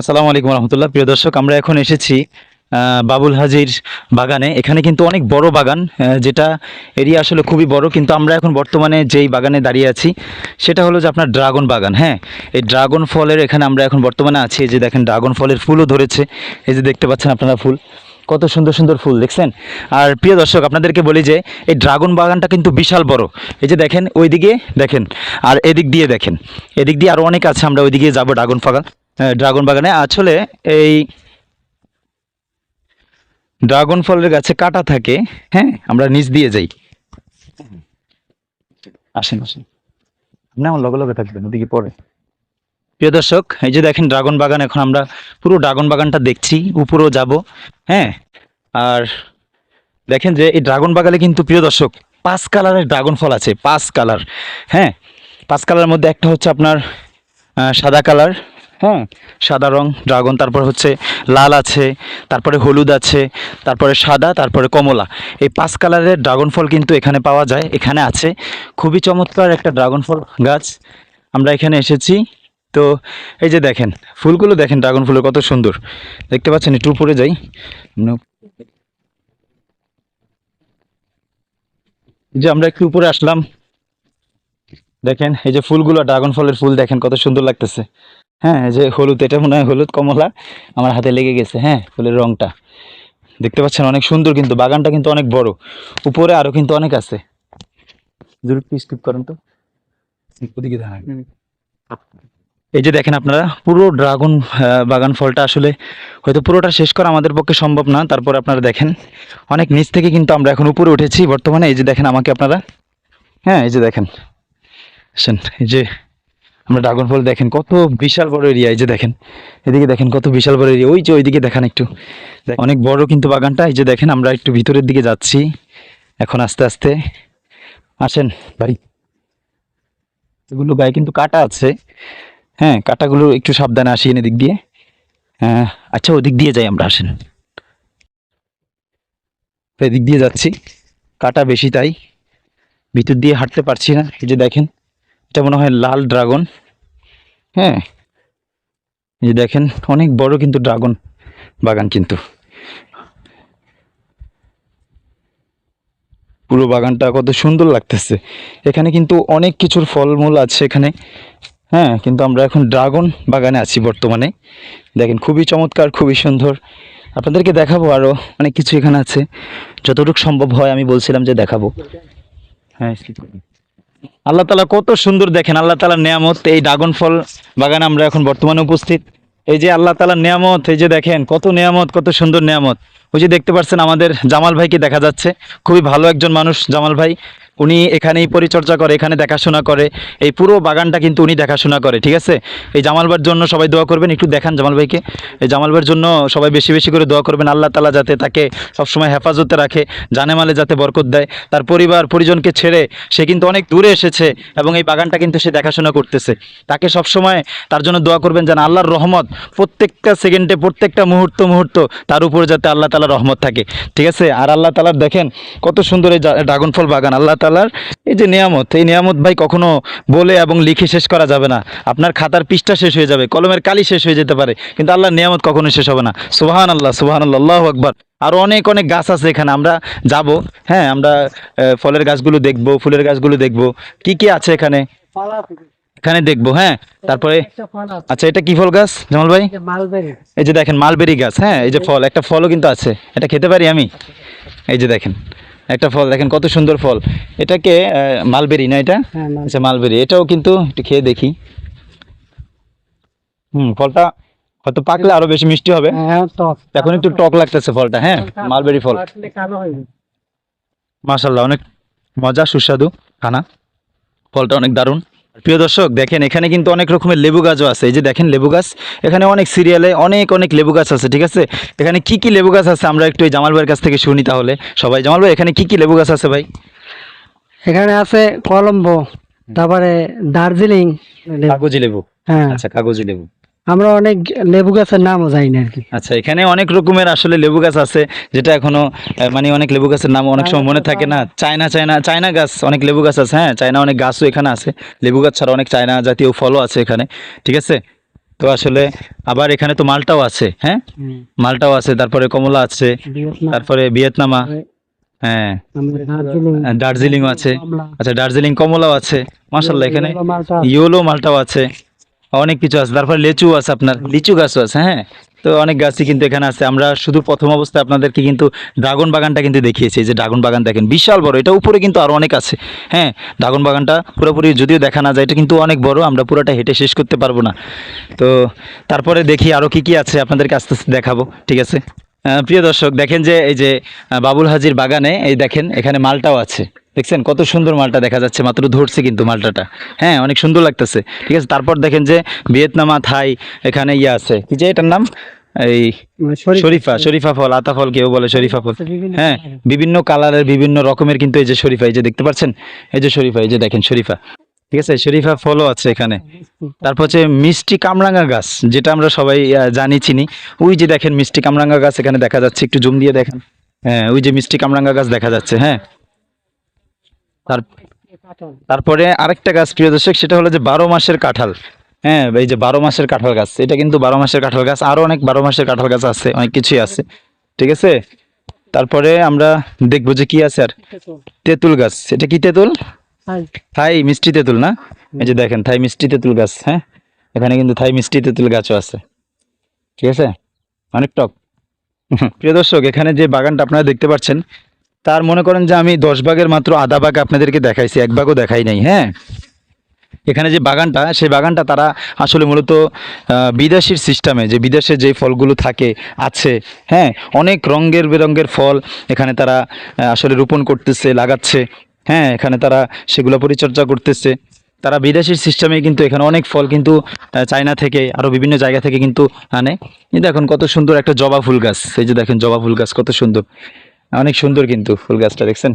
আসসালামু আলাইকুম রহমতুল্লাহ। প্রিয় দর্শক আমরা এখন এসেছি বাবুল হাজির বাগানে। এখানে কিন্তু অনেক বড় বাগান যেটা এরিয়া আসলে খুবই বড় কিন্তু আমরা এখন বর্তমানে যেই বাগানে দাঁড়িয়ে আছি সেটা হলো যে আপনার ড্রাগন বাগান। হ্যাঁ এই ড্রাগন ফলের এখানে আমরা এখন বর্তমানে আছি। যে দেখেন ড্রাগন ফলের ফুলও ধরেছে। এই যে দেখতে পাচ্ছেন আপনারা ফুল কত সুন্দর সুন্দর ফুল দেখছেন? আর প্রিয় দর্শক আপনাদেরকে বলি যে এই ড্রাগন বাগানটা কিন্তু বিশাল বড়। এই যে দেখেন ওইদিকে দেখেন আর এদিক দিয়ে দেখেন এদিক দিয়ে আরও অনেক আছে আমরা ওইদিকে যাব ড্রাগন আহ, ড্রাগন বাগানে। আসলে এই ড্রাগন ফলের গাছে কাটা থাকে হ্যাঁ আমরা নিচ দিয়ে যাই। আসেন আসেন। আপনি আমার লগে লগে থাকবেন, ওদিকে পরে। প্রিয় দর্শক, এই যে দেখেন ড্রাগন বাগান, এখন আমরা পুরো ড্রাগন বাগানটা দেখছি, উপরেও যাব হ্যাঁ। আর দেখেন যে এই ড্রাগন বাগানে কিন্তু, প্রিয় দর্শক, পাঁচ কালারের ড্রাগন ফল আছে, পাঁচ কালার হ্যাঁ। পাঁচ কালারের মধ্যে একটা হচ্ছে আপনার সাদা কালার হ্যাঁ সাদা রং, ড্রাগন, তারপর হচ্ছে লাল আছে, তারপরে হলুদ আছে, তারপরে সাদা, তারপরে কমলা। এই পাঁচ কালারের ড্রাগন ফল কিন্তু এখানে পাওয়া যায়, এখানে আছে। খুবই চমৎকার একটা ড্রাগন ফল গাছ। আমরা এখানে এসেছি। তো এই যে দেখেন, ফুলগুলো দেখেন, ড্রাগন ফুলের কত সুন্দর। দেখতে পাচ্ছেন, একটু উপরে যাই। যে আমরা একটু উপরে আসলাম। দেখেন, এই যে ফুলগুলো, ড্রাগন ফলের ফুল দেখেন, কত সুন্দর লাগতেছে। হ্যাঁ যে হলুদ, এটা মনে হয় হলুদ কমলা আমার হাতে লেগে গেছে হ্যাঁ ফুলের রংটা। দেখতে পাচ্ছেন অনেক সুন্দর কিন্তু, বাগানটা কিন্তু অনেক বড়। উপরে আরও কিন্তু অনেক আছে। করেন তো। এই যে দেখেন আপনারা, পুরো ড্রাগন বাগান ফলটা আসলে হয়তো পুরোটা শেষ করা আমাদের পক্ষে সম্ভব না, তারপর আপনারা দেখেন। অনেক নিচ থেকে কিন্তু আমরা এখন উপরে উঠেছি, বর্তমানে এই যে দেখেন আমাকে আপনারা। হ্যাঁ এই যে দেখেন। এই যে আমরা ড্রাগন ফল দেখেন কত বিশাল বড় এরিয়া এই যে দেখেন এদিকে দেখেন কত বিশাল বড় এরিয়া ওই যে ওইদিকে দেখেন একটু। অনেক বড় কিন্তু বাগানটা এই যে দেখেন আমরা একটু ভিতরের দিকে যাচ্ছি এখন আস্তে আস্তে। আসেন বাড়ি এগুলো গায়ে কিন্তু কাটা আছে। হ্যাঁ কাটাগুলো একটু সাবধানে আসি এনে এদিক দিয়ে। হ্যাঁ আচ্ছা ওদিক দিয়ে যাই আমরা আসেন। এদিক দিয়ে যাচ্ছি কাটা বেশি তাই। ভিতর দিয়ে হাঁটতে পারছি না এই যে দেখেন। এটা মনে হয় লাল ড্রাগন। হ্যাঁ? এই দেখেন, অনেক বড় কিন্তু ড্রাগন বাগান কিন্তু। পুরো বাগানটা কত সুন্দর লাগতেছে। এখানে কিন্তু অনেক কিছুর ফলমূল আছে এখানে। হ্যাঁ কিন্তু আমরা এখন ড্রাগন বাগানে আছি বর্তমানে। দেখেন, খুবই চমৎকার, খুবই সুন্দর। আপনাদেরকে দেখাবো আরও অনেক কিছু এখানে আছে। যতটুকু সম্ভব হয় আমি বলছিলাম যে দেখাবো। হ্যাঁ। আল্লাহ তালা কত সুন্দর দেখেন, আল্লাহ তালার নিয়ামত, এই ড্রাগন ফল বাগানে আমরা এখন বর্তমানে উপস্থিত। এই যে আল্লাহ তালার নিয়ামত, এই যে দেখেন, কত নিয়ামত, কত সুন্দর নিয়ামত। ওই যে দেখতে পাচ্ছেন আমাদের জামাল ভাইকে দেখা যাচ্ছে, খুবই ভালো একজন মানুষ জামাল ভাই। উনি এখানেই পরিচর্যা করে, এখানে দেখাশোনা করে। এই পুরো বাগানটা কিন্তু উনি দেখাশোনা করে, ঠিক আছে? এই জামালবার জন্য সবাই দোয়া করবেন, একটু দেখান জামাল ভাইকে এই জামাল ভাইয়ের জন্য সবাই বেশি বেশি করে দোয়া করবেন, আল্লাহ তালা যাতে তাকে সবসময় হেফাজতে রাখে, জানেমালে যাতে বরকত দেয়। তার পরিবার, পরিজনকে ছেড়ে সে কিন্তু অনেক দূরে এসেছে এবং এই বাগানটা কিন্তু সে দেখাশোনা করতেছে। তাকে সবসময় তার জন্য দোয়া করবেন যেন আল্লাহর রহমত প্রত্যেকটা সেকেন্ডে, প্রত্যেকটা মুহূর্ত মুহূর্ত তার উপরে যাতে আল্লাহ তালার রহমত থাকে, ঠিক আছে? আর আল্লাহ তালার দেখেন কত সুন্দর এই ড্রাগন ফল বাগান, আল্লাহ তালার এই যে নিয়ামত এই নিয়ামত ভাই কখনো বলে এবং লিখে শেষ করা যাবে না। আপনার খাতার পৃষ্ঠা শেষ হয়ে যাবে কলমের কালি শেষ হয়ে যেতে পারে কিন্তু আল্লাহর নিয়ামত কখনো শেষ হবে না। সুবাহান আল্লাহ সুবাহান আল্লাহ আকবর। আরও অনেক অনেক গাছ আছে এখানে আমরা যাব হ্যাঁ আমরা ফলের গাছগুলো দেখব ফুলের গাছগুলো দেখব। কি কি আছে এখানে? এখানে দেখব হ্যাঁ তারপরে আচ্ছা এটা কি ফল গাছ জামাল ভাই? এই যে দেখেন মালবেরি গাছ হ্যাঁ এই যে ফল একটা ফলও কিন্তু আছে এটা খেতে পারি আমি? এই যে দেখেন একটা ফল দেখেন কত সুন্দর ফল। এটাকে মালবেরি না এটা? হ্যাঁ আচ্ছা মালবেরি। এটাও কিন্তু একটু খেয়ে দেখি। হুম ফলটা হয়তো পাকলে আরও বেশি মিষ্টি হবে। হ্যাঁ এখন একটু টক লাগতেছে ফলটা হ্যাঁ মালবেরি ফল। হয়ে। মাশাল্লাহ অনেক মজা সুস্বাদু খানা। ফলটা অনেক দারুণ। প্রিয় দর্শক দেখেন এখানে কিন্তু অনেক রকমের লেবু গাছও আছে। এই যে দেখেন লেবু গাছ এখানে অনেক সিরিয়ালে অনেক অনেক লেবু গাছ আছে ঠিক আছে? এখানে কি কি লেবু গাছ আছে আমরা একটু এই জামাল ভাইয়ের কাছ থেকে শুনি তাহলে। সবাই জামাল ভাই এখানে কি কি লেবু গাছ আছে ভাই? এখানে আছে কলম্বো তারপরে দার্জিলিং কাগজি লেবু। হ্যাঁ। আচ্ছা কাগজি লেবু। আমরা অনেক লেবু গাছের নামও জানি না আর কি। আচ্ছা এখানে অনেক রকমের আসলে লেবু গাছ আছে যেটা এখনও মানে অনেক লেবু গাছের নাম অনেক সময় মনে থাকে না। চায়না চায়না চায়না গাছ অনেক লেবু গাছ আছে হ্যাঁ চায়না অনেক গাছও এখানে আছে। লেবু গাছ ছাড়া অনেক চায়না জাতীয় ফলও আছে এখানে ঠিক আছে? তো আসলে আবার এখানে তো মালটাও আছে হ্যাঁ? মালটাও আছে তারপরে কমলা আছে তারপরে ভিয়েতনামা হ্যাঁ। দার্জিলিং। দার্জিলিংও আছে। আচ্ছা দার্জিলিং কমলাও আছে মাসাল্লাহ এখানে ইয়োলো মালটাও আছে। অনেক কিছু আছে। তারপর লেচু আছে আপনার। লিচু গাছও আছে হ্যাঁ? তো অনেক গাছই কিন্তু এখানে আছে। আমরা শুধু প্রথম অবস্থায় আপনাদেরকে কিন্তু ড্রাগন বাগানটা কিন্তু দেখিয়েছি। যে ড্রাগন বাগান দেখেন, বিশাল বড়। এটা উপরে কিন্তু আরও অনেক আছে হ্যাঁ? ড্রাগন বাগানটা পুরোপুরি যদিও দেখা না যায়, এটা কিন্তু অনেক বড়। আমরা পুরোটা হেঁটে শেষ করতে পারব না। তো তারপরে দেখি আরও কি কি আছে। আপনাদেরকে আস্তে আস্তে দেখাবো, ঠিক আছে? প্রিয় দর্শক, দেখেন যে এই যে বাবুল হাজির বাগানে, এই দেখেন, এখানে মালটাও আছে। দেখছেন কত সুন্দর মালটা দেখা যাচ্ছে মাত্র ধরছে কিন্তু মালটাটা। হ্যাঁ অনেক সুন্দর লাগতেছে। ঠিক আছে তারপর দেখেন যে ভিয়েতনামা থাই এখানে ইয়ে আছে। কি যে এটার নাম? এই মানে শরীফা শরীফা ফল। আতা ফল কেউ বলে শরীফা ফল। হ্যাঁ বিভিন্ন কালারের বিভিন্ন রকমের কিন্তু এই যে শরীফা এই যে দেখতে পাচ্ছেন? এই যে শরীফা এই যে দেখেন শরীফা। ঠিক আছে শরীফা ফলও আছে এখানে। তারপর হচ্ছে মিষ্টি কামরাঙ্গা গাছ যেটা আমরা সবাই জানি চিনি। ওই যে দেখেন মিষ্টি কামরাঙ্গা গাছ এখানে দেখা যাচ্ছে একটু জুম দিয়ে দেখেন। হ্যাঁ ওই যে মিষ্টি কামরাঙ্গা গাছ দেখা যাচ্ছে হ্যাঁ। তারপরে আরেকটা গাছ প্রিয় দর্শক সেটা হলো যে বারো মাসের কাঁঠাল। হ্যাঁ এই যে বারো মাসের কাঁঠাল গাছ এটা কিন্তু বারো মাসের কাঁঠাল গাছ আরও অনেক বারো মাসের কাঁঠাল গাছ আছে অনেক কিছুই আছে ঠিক আছে? তারপরে আমরা দেখব যে কি আছে আর। তেঁতুল। গাছ এটা কি তেঁতুল? থাই মিষ্টি তেঁতুল না? এই যে দেখেন থাই মিষ্টি তেঁতুল গাছ হ্যাঁ? এখানে কিন্তু থাই মিষ্টি তেঁতুল গাছও আছে ঠিক আছে? অনেক টক। প্রিয় দর্শক এখানে যে বাগানটা আপনারা দেখতে পাচ্ছেন তার মনে করেন যে আমি দশ ভাগের মাত্র আধা ভাগ আপনাদেরকে দেখাইছি, এক ভাগও দেখাই নাই হ্যাঁ? এখানে যে বাগানটা, সেই বাগানটা তারা আসলে মূলত বিদেশির সিস্টেমে যে বিদেশে যে ফলগুলো থাকে, আছে হ্যাঁ? অনেক রঙের বেরঙের ফল এখানে তারা আসলে রোপণ করতেছে, লাগাচ্ছে হ্যাঁ? এখানে তারা সেগুলো পরিচর্যা করতেছে। তারা বিদেশির সিস্টেমে কিন্তু এখানে অনেক ফল কিন্তু চায়না থেকে আরও বিভিন্ন জায়গা থেকে কিন্তু আনে। দেখুন কত সুন্দর একটা জবা ফুল গাছ, এই যে দেখেন জবা ফুল গাছ, কত সুন্দর। অনেক সুন্দর কিন্তু ফুল গাছটা দেখছেন।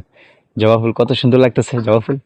জবা ফুল কত সুন্দর লাগতেছে জবা ফুল।